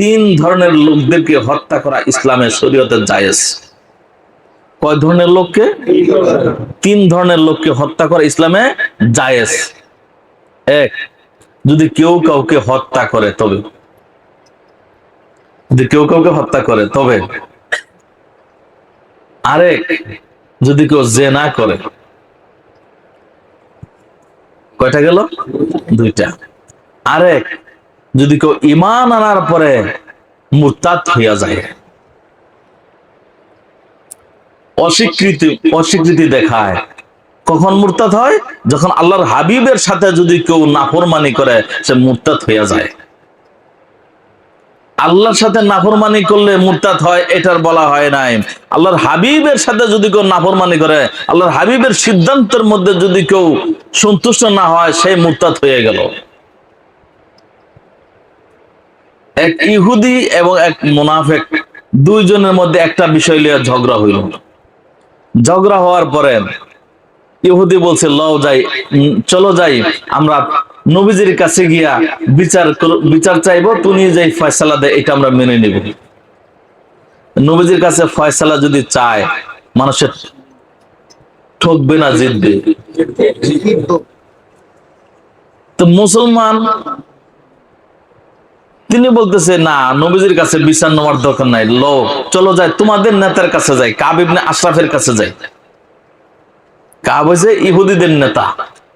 তিন ধরনের লোকদেরকে হত্যা করা ইসলামের শরীয়তের জায়েজ। কয় ধরনের লোককে? তিন ধরনের লোককে হত্যা করা ইসলামে জায়েজ। এক, যদি কেউ কাউকে হত্যা করে, তবে। যদি কেউ কাউকে হত্যা করে, তবে। আরেক, যদি কেউ জেনা করে। কয়টা গেল? দুইটা। আরেক যদি কেউ ইমান আনার পরে মুরতাদ হইয়া যায়। অস্বীকৃতি অস্বীকৃতি দেখায়। কখন মুরতাদ হয়? যখন আল্লাহর হাবিবের সাথে যদি কেউ নাফরমানি করে, সে মুরতাদ হইয়া যায়। আল্লাহর সাথে নাফরমানি করলে মুরতাদ হয়, এটার বলা হয় নাই। আল্লাহর হাবিবের সাথে যদি কেউ নাফরমানি করে, আল্লাহর হাবিবের সিদ্ধান্তের মধ্যে যদি কেউ সন্তুষ্ট না হয়, সে মুরতাদ হয়ে গেল। এক ইহুদি এবং এক মুনাফেক দুইজনের মধ্যে একটা বিষয় নিয়ে ঝগড়া হইল। ঝগড়া হওয়ার পরে ইহুদি বলছে, লও যাই চলো যাই, আমরা নবীজির কাছে গিয়া বিচার বিচার চাইব, তুমি যে ফয়সালা দেয় এটা আমরা মেনে নিব। নবীজির কাছে ফয়সালা যদি চায় মানুষের ঠকবে না, জিতবে। তো মুসলমান তিনি বলতেছে, না, নবীজির কাছে বিচার নেওয়ার দরকার নাই, লো, চলো যাই, তোমাদের নেতার কাছে যাই কাবিবনে আশরাফের কাছে যাই। কাব হয়েছে ইহুদিদের নেতা,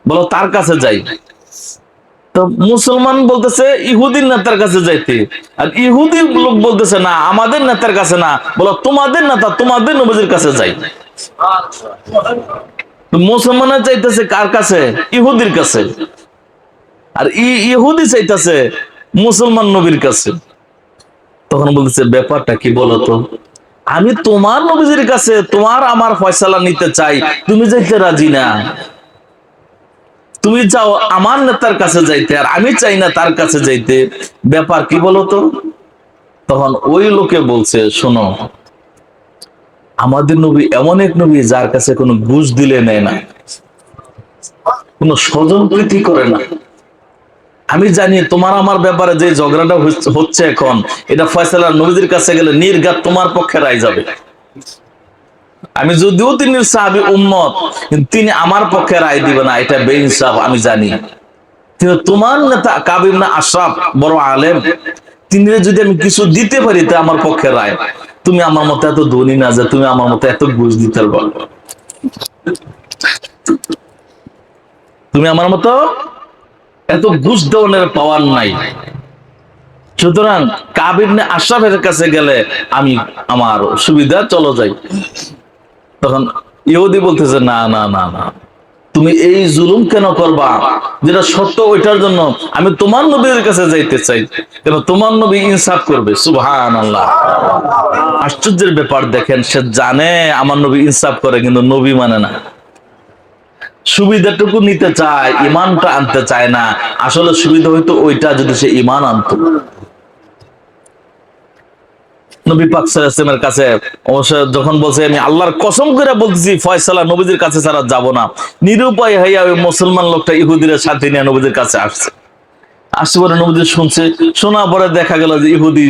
বলো, তার কাছে যাই। তো মুসলমান বলতেছে, ইহুদির নেতার কাছে যাইতে। আর ইহুদি লোক বলতেছে, না, আমাদের নেতার কাছে না। বলো, তোমাদের নেতা, তোমাদের নবীজির কাছে যাই। মুসলমানের চাইতেছে, কার কাছে? ইহুদির কাছে। আর ইহুদি চাইতেছে মুসলমান নবীর কাছে। তখন বলতেছে, ব্যাপারটা কি বলতো আমি তোমার নবীজির কাছে তোমার আমার ফয়সালা নিতে চাই। তুমি যাইতে রাজি না। তুমি চাও আমার নেতার কাছে যাইতে, আর আমি চাই না তার কাছে যাইতে। ব্যাপার কি বলতো তখন ওই লোকে বলছে, শোনো, আমাদের নবী এমন এক নবী যার কাছে কোনো ঘুষ দিলে নেয় না। কোনো স্বজন প্রীতি করে না। আমি জানি তোমার আমার ব্যাপারে যে ঝগড়াটা হচ্ছে- এখন, এটা ফয়সালা নবীদের কাছে গেলে নির্ঘাত তোমার পক্ষে রায় যাবে। আমি যদিও তিনি সাহাবি উম্মত তিনি আমার পক্ষে রায় দিবে না, এটা বেইনসাফ, আমি জানি। কিন্তু তোমার নেতা কাবিম না আশরাফ, বড় আলেম তিনি যদি আমি কিছু দিতে পারি, তা আমার পক্ষে রায়। তুমি আমার মতো এত ধনী না যে তুমি আমার মতো এত ঘুষ দিতে পারবে। তুমি আমার মতো? এত ঘুষ দেওয়ানের পাওয়ার নাই। সুতরাং কাবিবনে আশরাফের কাছে গেলে আমি আমার সুবিধা চলো যাই। তখন ইহুদি বলতেছে, না না না না। তুমি এই জুলুম কেন করবা? যেটা সত্য ওইটার জন্য আমি তোমার নবীর কাছে যাইতে চাই। কেন তোমার নবী ইনসাফ করবে? সুবহান আল্লাহ আশ্চর্যের ব্যাপার দেখেন, সে জানে আমার নবী ইনসাফ করে, কিন্তু নবী মানে না। সুবিধাটুকু নিতে চায়, ইমানটা আনতে চায় না, আসলে সুবিধা হইতো ওইটা যদি সে ইমান আনতো। নবী পাক কাছে অবশ্য যখন বলছে, আমি আল্লাহর কসম করে ফয়সালা নবীদের কাছে ছাড়া যাব না। নিরুপায় হইয়া ওই মুসলমান লোকটা ইহুদিদের সাথে নিয়ে নবীদের কাছে আসছে। আসছে পরে নবীদের শুনছে শোনা পরে দেখা গেল যে ইহুদি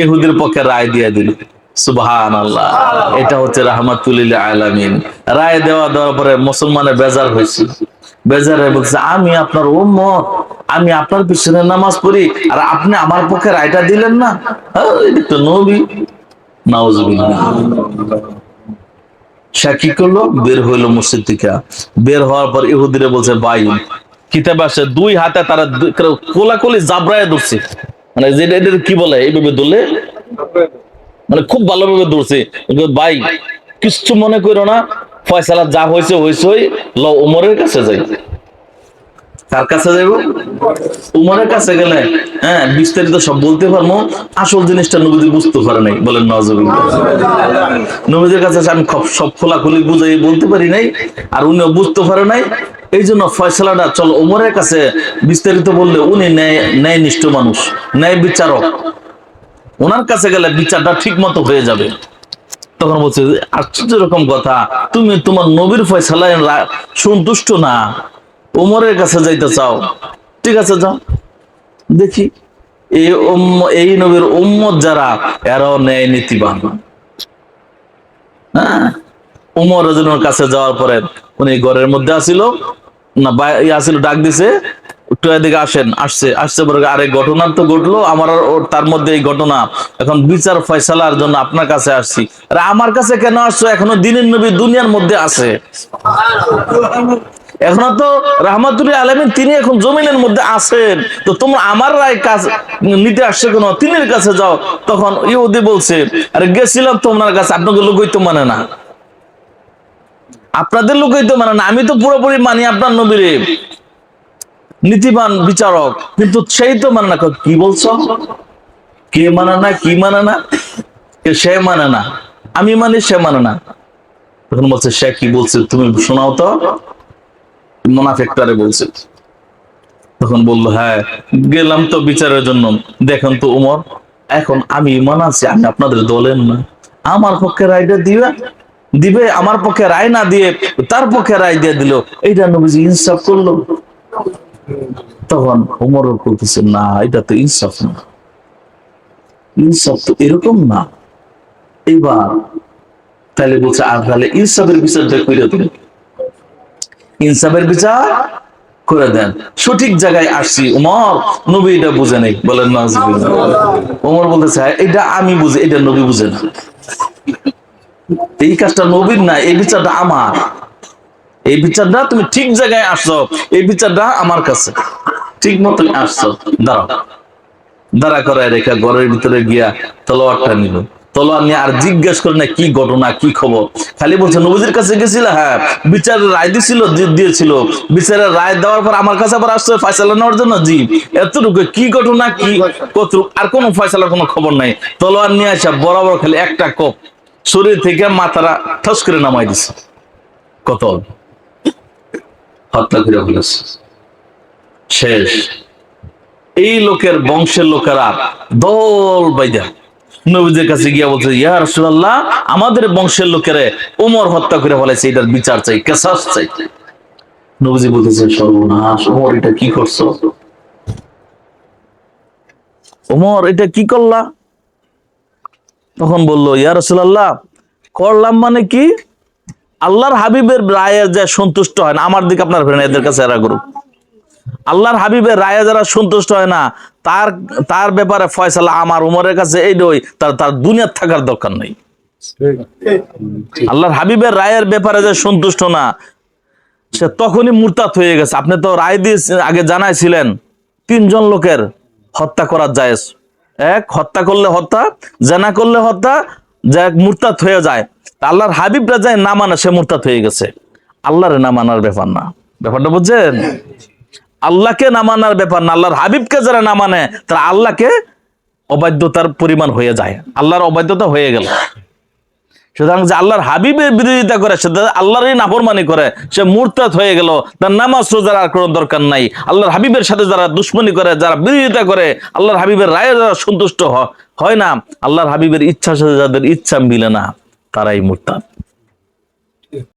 ইহুদির পক্ষে রায় দিয়ে দিল। সুবহান এটা হচ্ছে আলামিন। রায় দেওয়া দেওয়ার পরে মুসলমানের বেজার বেজার বলছে আমি আপনার আমি আপনার পিছনে নামাজ পড়ি আর আপনি আমার পক্ষে রায়টা দিলেন না? হ্যাঁ, তো নবী। সে কি করল? বের বের হওয়ার পর ইহুদিরে বলছে দুই হাতে তারা কোলাকুলি জাবরায় ধরছে। মানে যেটা কি বলে? এইভাবে ধরলে? মানে খুব ভালোভাবে ধরছে। ভাই, কিছু মনে করো না, ফয়সালা যা হয়েছে হয়েছে ল উমরের কাছে যাই। কার কাছে যাইব? উমরের কাছে গেলে হ্যাঁ বিস্তারিত সব বলতে পারব। আসল জিনিসটা নবীজি বুঝতে পারে নাই, বলেন নবীদের কাছে আমি সব খোলাখুলি বুঝাই বলতে পারি নাই, আর উনিও বুঝতে পারে নাই। এই জন্য ফয়সালাটা, চল ওমরের কাছে বিস্তারিত বললে উনি ন্যায় ন্যায় নিষ্ঠ মানুষ, ন্যায় বিচারক। ওনার কাছে গেলে বিচারটা ঠিক মতো হয়ে যাবে। তখন বলছে, আশ্চর্য রকম কথা। তুমি তোমার নবীর ফয়সালায় সন্তুষ্ট না। ওমরের কাছে যাইতে চাও। ঠিক আছে, যাও। দেখি। এই এই নবীর উম্মত যারা, এরাও ন্যায় নীতিবান। হ্যাঁ? উমর রাজনের কাছে যাওয়ার পরে উনি ঘরের মধ্যে আসিল। না আসিল, ডাক দিছে। একটু এদিকে আসেন, আসছে আসছে পরে আরে ঘটনা তো ঘটলো, আমার তার মধ্যে এই ঘটনা। এখন বিচার ফয়সালার জন্য আপনার কাছে আসছি। আরে আমার কাছে কেন আসছো? এখনও দিনের নবী দুনিয়ার মধ্যে আছে। এখনও তো রহমাতুল্লাহ আলমিন তিনি এখন জমিনের মধ্যে আছেন। তো তোমরা আমার রায় কাজ নিতে আসছে কেন? তিনের কাছে যাও। তখন ইহুদি বলছে, আরে গেছিলাম তোমার কাছে, আপনাকে লোকই তো মানে না। আপনাদের লোকই তো মানে না। আমি তো পুরোপুরি মানি আপনার নবীরে। নীতিবান বিচারক, কিন্তু সেই তো মানে না, কি বলছো? কে মানে না, কি মানে না? সে মানে না? আমি মানি, সে মানে না। তখন বলছে, সে কি বলছে? তুমি শোনাও তো। মোনাফেক্টারে বলছে। তখন বলল হ্যাঁ গেলাম তো বিচারের জন্য। দেখেন তো উমর, এখন আমি ইমান আছি আমি আপনাদের দলের না। আমার পক্ষে রায়টা দিবে দিবে, আমার পক্ষে রায় না দিয়ে, তার পক্ষে রায় দিয়ে দিল। এইটা নবীজি ইনসাফ করল। তখন উমর বলতেছে না এটা তো ইনসাফ না। ইনসাফ তো এরকম না। এইবার তাহলে বলছে আর তাহলে ইনসাফের বিচারটা করে দিন। ইনসাফের বিচার করে দেন। সঠিক জায়গায় আসছি উমর নবী এটা বুঝে নেই। বলেন না উমর বলতেছে "হ্যাঁ, এটা আমি বুঝি এটা নবী বুঝে না। এই কাজটা নবীর না এই বিচারটা আমার। এই বিচারটা তুমি ঠিক জায়গায় আসছো, এই বিচারটা আমার কাছে। ঠিক মতো আসছো। দাঁড়াও। দাঁড়া করায় রেখা ঘরের ভিতরে গিয়া তলোয়ারটা নিল। তলোয়ার নিয়ে আর জিজ্ঞেস করে না কি ঘটনা, কি খবর? খালি বলছে, নবীজির কাছে গেছিল? হ্যাঁ। বিচারের রায় দিছিল দিয়েছিল। বিচারের রায় দেওয়ার পর আমার কাছে আবার আসছে ফয়সালা নেওয়ার জন্য? জি। এতটুকু কি ঘটনা, কি কতটুকু, আর কোনো ফয়সালার কোনো খবর নাই। তলোয়ার নিয়ে আসা বরাবর খালি একটা কোপ। শরীর থেকে মাথারা ঠস করে নামাই দিছে। কত হত্যা করে ফেলেছে। শেষ। এই লোকের বংশের লোকেরা দল বাইদা নবীদের কাছে গিয়া বলছে, ইয়া রাসূলুল্লাহ, আমাদের বংশের লোকেরে ওমর হত্যা করে ফেলেছে, এটার বিচার চাই, কেসাস চাই। নবীজি বলতেছে, সর্বনাশ ওমর এটা কি করছ? ওমর এটা কি করলা? তখন বলল, ইয়া রাসূলুল্লাহ, করলাম মানে কি? আল্লাহর হাবিবের রায়ের যে সন্তুষ্ট হয় না, আমার দিকে আপনার ফেরেন, এদের কাছে এরা করুক। আল্লাহর হাবিবের রায়ে যারা সন্তুষ্ট হয় না, তার তার ব্যাপারে ফয়সালা আমার উমরের কাছে এই নই তার তার দুনিয়ার থাকার দরকার নেই। আল্লাহর হাবিবের রায়ের ব্যাপারে যে সন্তুষ্ট না, সে তখনই মুরতাদ হয়ে গেছে। আপনি তো রায় দিয়ে আগে জানাইছিলেন, তিনজন লোকের হত্যা করা যায় এক, হত্যা করলে হত্যা, জানা করলে হত্যা, যে এক মুরতাদ হয়ে যায়। তা আল্লাহর হাবিবরা যায় না মানে সে মুরতাদ হয়ে গেছে। আল্লাহরে না মানার ব্যাপার না। ব্যাপারটা বুঝছেন? আল্লাহকে না মানার ব্যাপার না, আল্লাহর হাবিবকে যারা না মানে তারা আল্লাহকে অবাধ্যতার পরিমাণ হয়ে যায়। আল্লাহর অবাধ্যতা হয়ে গেল। সুতরাং যে আল্লাহর হাবিবের বিরোধিতা করে, সে আল্লাহরই নাফরমানি করে, সে মুরতাদ হয়ে গেল। তার নামাজ রোজার আর কোনো দরকার নাই। আল্লাহর হাবিবের সাথে যারা দুশ্মনী করে, যারা বিরোধিতা করে, আল্লাহর হাবিবের রায়ে যারা সন্তুষ্ট হয় না, আল্লাহর হাবিবের ইচ্ছার সাথে যাদের ইচ্ছা মিলে না। তারাই মুরতাদ।